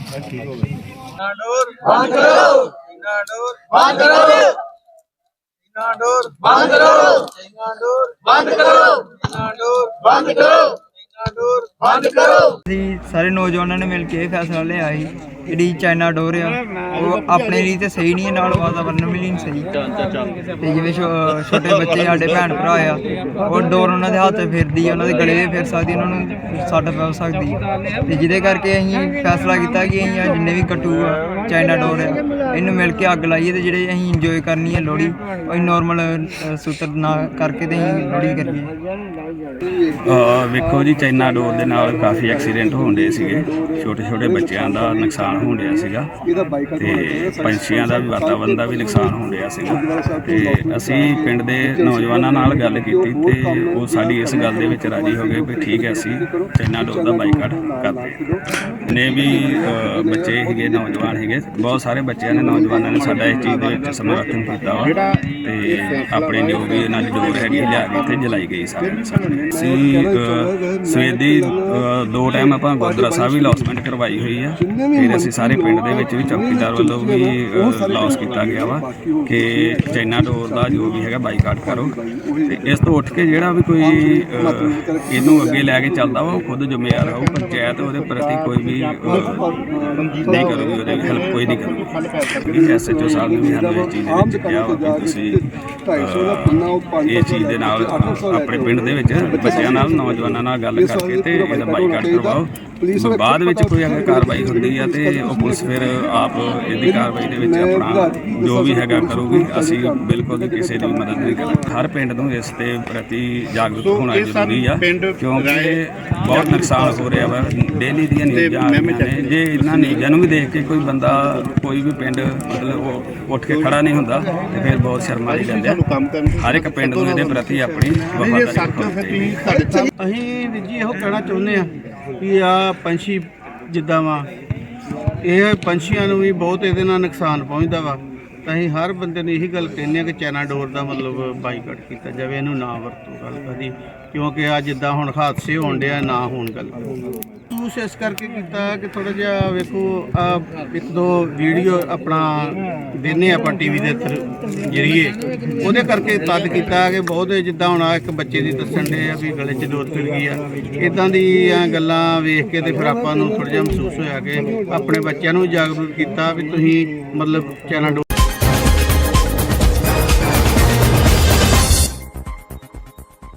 ਚੀਨਾ ਡੋਰ ਬੰਦ ਕਰੋ ਚੀਨਾ ਡੋਰ ਬੰਦ ਕਰੋ ਚੀਨਾ ਡੋਰ ਬੰਦ ਕਰੋ ਚੀਨਾ ਬੰਦ ਕਰੋ ਚੀਨਾ ਬੰਦ ਕਰੋ। ਚੀਨਾ ਡੋਰ ਬੰਦ ਕਰੋ। ਅਸੀਂ ਸਾਰੇ ਨੌਜਵਾਨਾਂ ਨੇ ਮਿਲ ਕੇ ਇਹ ਫੈਸਲਾ ਲਿਆ ਸੀ ਜਿਹੜੀ ਚਾਈਨਾ ਡੋਰ ਆ। ਉਹ ਆਪਣੇ ਲਈ ਤੇ ਸਹੀ ਨਹੀਂ ਹੈ ਨਾਲ ਵਾਤਾਵਰਨ ਵੀ ਨਹੀਂ ਸਹੀ। ਤੇ ਜਿਵੇਂ ਛੋ- ਛੋਟੇ ਬੱਚੇ ਸਾਡੇ ਭੈਣ ਭਰਾ ਆ ਉਹ ਡੋਰ ਉਹਨਾਂ ਦੇ ਹੱਥ 'ਤੇ ਫਿਰਦੀ ਆ ਉਹਨਾਂ ਦੇ ਗਲੇ 'ਤੇ ਫਿਰ ਸਕਦੀ ਉਹਨਾਂ ਨੂੰ ਸੱਟ ਪੈ ਸਕਦੀ ਆ। ਤੇ ਜਿਹਦੇ ਕਰਕੇ ਅਸੀਂ ਫੈਸਲਾ ਕੀਤਾ ਕਿ ਅਸੀਂ ਆਹ ਜਿੰਨੇ ਵੀ ਕਟੂ ਆ ਚਾਈਨਾ ਡੋਰ ਆ ਇਹਨੂੰ ਮਿਲ ਕੇ ਅੱਗ ਲਾਈਏ ਤੇ ਜਿਹੜੇ ਅਸੀਂ ਇੰਜੋਏ ਕਰਨੀ ਹੈ ਲੋਹੜੀ ਉਹ ਨਾਰਮਲ ਸੂਤਰ ਨਾ ਕਰਕੇ ਤੇ ਅਸੀਂ ਲੋਹੜੀ ਕਰੀਏ। ਅਹ ਵੇਖੋ ਜੀ ਚਾਈਨਾ ਡੋਰ ਦੇ ਨਾਲ ਕਾਫੀ ਐਕਸੀਡੈਂਟ ਹੁੰਦੇ ਸੀਗੇ। ਛੋਟੇ ਛੋਟੇ ਬੱਚਿਆਂ ਦਾ ਨੁਕਸਾਨ ਹੋਣ ਸੀਗਾ। ਤੇ ਪੰਛੀਆਂ ਦਾ ਵੀ ਵਾਤਾਵਰਨ ਦਾ ਵੀ ਨੁਕਸਾਨ ਹੋਣ ਸੀਗਾ। ਤੇ ਅਸੀਂ ਪਿੰਡ ਦੇ ਨੌਜਵਾਨਾਂ ਨਾਲ ਗੱਲ ਕੀਤੀ ਤੇ ਉਹ ਸਾਡੀ ਇਸ ਗੱਲ ਦੇ ਵਿੱਚ ਰਾਜੀ ਹੋ ਗਏ ਵੀ ਠੀਕ ਹੈ ਅਸੀਂ ਚਾਈਨਾ ਡੋਰ ਦਾ ਬਾਈਕਾਟ ਕਰਦੇ ਹਾਂ ਨੇ ਵੀ ਬੱਚੇ ਹੈਗੇ ਨੌਜਵਾਨ ਹੈਗੇ ਬਹੁਤ ਸਾਰੇ ਬੱਚਿਆਂ ਨੇ ਨੌਜਵਾਨਾਂ ਨੇ ਸਾਡਾ ਇਸ ਚੀਜ਼ ਦੇ ਵਿੱਚ ਸਮਰਥਨ ਕੀਤਾ ਵਾ। ਤੇ ਆਪਣੇ ਜੋ ਵੀ ਇਹਨਾਂ ਦੀ ਡੋਰ ਹੈਗੀ ਲਿਆ ਕੇ ਇੱਥੇ ਜਲਾਈ ਗਈ ਸਾਰਿਆਂ ਸਾਹਮਣੇ ਅਸੀਂ ਅਹ, ਸਵੇਰ ਇਹਦੀ ਅਹ, ਦੋ ਟਾਈਮ ਆਪਾਂ ਗੁਰਦੁਆਰਾ ਸਾਹਿਬ ਵੀ ਲੌਸਮੈਂਟ ਕਰਵਾਈ ਹੋਈ ਆ। ਫਿਰ ਅਸੀਂ ਸਾਰੇ ਪਿੰਡ ਦੇ ਵਿੱਚ ਵੀ ਚੌਕੀਦਾਰ ਵੱਲੋਂ ਵੀ ਲੌਸ ਕੀਤਾ ਗਿਆ ਵਾ ਕਿ ਚਾਈਨਾ ਡੋਰ ਦਾ ਜੋ ਵੀ ਹੈਗਾ ਬਾਈਕਾਟ ਕਰੋ। ਤੇ ਇਸ ਤੋਂ ਉੱਠ ਕੇ ਜਿਹੜਾ ਵੀ ਕੋਈ ਅਹ, ਇਹਨੂੰ ਅੱਗੇ ਲੈ ਕੇ ਚੱਲਦਾ ਵਾ ਉਹ ਖੁਦ ਜ਼ਿੰਮੇਵਾਰ ਹੋਊ ਪੰਚਾਇਤ ਉਹਦੇ ਪ੍ਰਤੀ ਕੋਈ ਵੀ ਅਹ, ਨਹੀਂ ਕਰੂਗੀ ਉਹਦੇ ਹੈਲਪ ਕੋਈ ਨਹੀਂ ਕਰੂਗੀ। ਇਹ ਐਸਐਚਓ ਸਾਹਿਬ ਨੇ ਵੀ ਸਾਨੂੰ ਇਸ ਚੀਜ਼ ਦੇ ਵਿੱਚ ਕਿਹਾ ਵਾ ਕਿ ਤੁਸੀਂ ਅਹ, ਇਹ ਚੀਜ਼ ਦੇ ਨਾਲ ਆਪਣੇ ਪਿੰਡ ਦੇ ਵਿੱਚ ਬੱਚਿਆਂ ਨਾਲ ਨੌਜਵਾਨਾਂ ਨਾਲ ਗੱਲ ਕਰਕੇ ਤੇ ਇਹਦਾ ਬਾਈਕਾਟ ਕਰਵਾਓ। ਬਾਅਦ ਵਿੱਚ ਕੋਈ ਅਗਰ ਕਾਰਵਾਈ ਹੁੰਦੀ ਆ ਤੇ ਉਹ ਪੁਲਿਸ ਫਿਰ ਆਪ ਇਹਦੀ ਕਾਰਵਾਈ ਦੇ ਵਿੱਚ ਆਪਣਾ ਜੋ ਵੀ ਹੈਗਾ ਕਰੂਗੀ। ਅਸੀਂ ਬਿਲਕੁਲ ਕਿਸੇ ਦੀ ਮਦਦ ਨਹੀਂ ਕਰਾਂਗੇ ਹਰ ਪਿੰਡ ਨੂੰ ਇਸ ਦੇ ਪ੍ਰਤੀ ਜਾਗਰੂਕ ਹੋਣਾ ਜ਼ਰੂਰੀ ਆ ਕਿਉਂਕਿ ਬਹੁਤ ਨੁਕਸਾਨ ਹੋ ਰਿਹਾ ਵਾ। ਡੇਲੀ ਦੀਆਂ ਨਿਊਜ਼ਾਂ ਨੇ। ਜੇ ਇਹਨਾਂ ਨਿਊਜ਼ਾਂ ਨੂੰ ਵੀ ਦੇਖ ਕੇ ਕੋਈ ਬੰਦਾ ਕੋਈ ਵੀ ਪਿੰਡ ਮਤਲਬ ਉਹ ਉੱਠ ਕੇ ਖੜਾ ਨਹੀਂ ਹੁੰਦਾ ਤੇ ਫਿਰ ਬਹੁਤ ਸ਼ਰਮ ਵਾਲੀ ਗੱਲ ਹੈ ਹਰ ਇੱਕ ਪਿੰਡ ਨੂੰ ਇਹਦੇ ਪ੍ਰਤੀ ਆਪਣੀ ਵਫਾਦਾਰੀ ਅਸੀਂ ਇਹੋ ਕਹਿਣਾ ਚਾਹੁੰਦੇ ਆ ਵੀ ਆ ਪੰਛੀ ਜਿੱਦਾਂ ਵਾ, ਇਹ ਪੰਛੀਆਂ ਨੂੰ ਵੀ ਬਹੁਤ ਇਹਦੇ ਨਾਲ ਨੁਕਸਾਨ ਪਹੁੰਚਦਾ ਵਾ। ਤਾਂ ਅਸੀਂ ਹਰ ਬੰਦੇ ਨੂੰ ਇਹੀ ਗੱਲ ਕਹਿੰਦੇ ਆ ਕਿ ਚਾਈਨਾ ਡੋਰ ਦਾ ਮਤਲਬ ਬਾਈਕਾਟ ਕੀਤਾ ਜਾਵੇ, ਇਹਨੂੰ ਨਾ ਵਰਤੋ ਗੱਲ ਕਦੀ ਕਿਉਂਕਿ ਆ ਜਿੱਦਾਂ ਹੁਣ ਹਾਦਸੇ ਹੋਣ ਡਿਆ, ਨਾ ਹੋਣ ਗੱਲ। ਮਹਿਸੂਸ ਇਸ ਕਰਕੇ ਕੀਤਾ ਕਿ ਥੋੜਾ ਜਿਹਾ ਵੇਖੋ, ਆ ਇੱਕ ਦੋ ਵੀਡੀਓ ਆਪਣਾ ਦਿੰਨੇ ਆਪਾਂ ਟੀਵੀ ਦੇ ਜਰੀਏ। ਉਹਦੇ ਕਰਕੇ ਤਦ ਕੀਤਾ ਕਿ ਬਹੁਤ ਜਿੱਦਾਂ ਹੁਣ ਆਹ ਇੱਕ ਬੱਚੇ ਦੀ ਦੱਸਣ ਦੇ ਆ ਵੀ ਗਲੇ 'ਚ ਦੋਤ ਫਿਰ ਗਈ ਆ। ਇਦਾਂ ਦੀਆਂ ਗੱਲਾਂ ਵੇਖ ਕੇ ਤੇ ਫਿਰ ਆਪਾਂ ਨੂੰ ਥੋੜਾ ਜਿਹਾ ਮਹਿਸੂਸ ਹੋਇਆ ਕਿ ਆਪਣੇ ਬੱਚਿਆਂ ਨੂੰ ਵੀ ਜਾਗਰੂਕ ਕੀਤਾ ਵੀ ਤੁਸੀਂ ਮਤਲਬ ਚੈਨਲ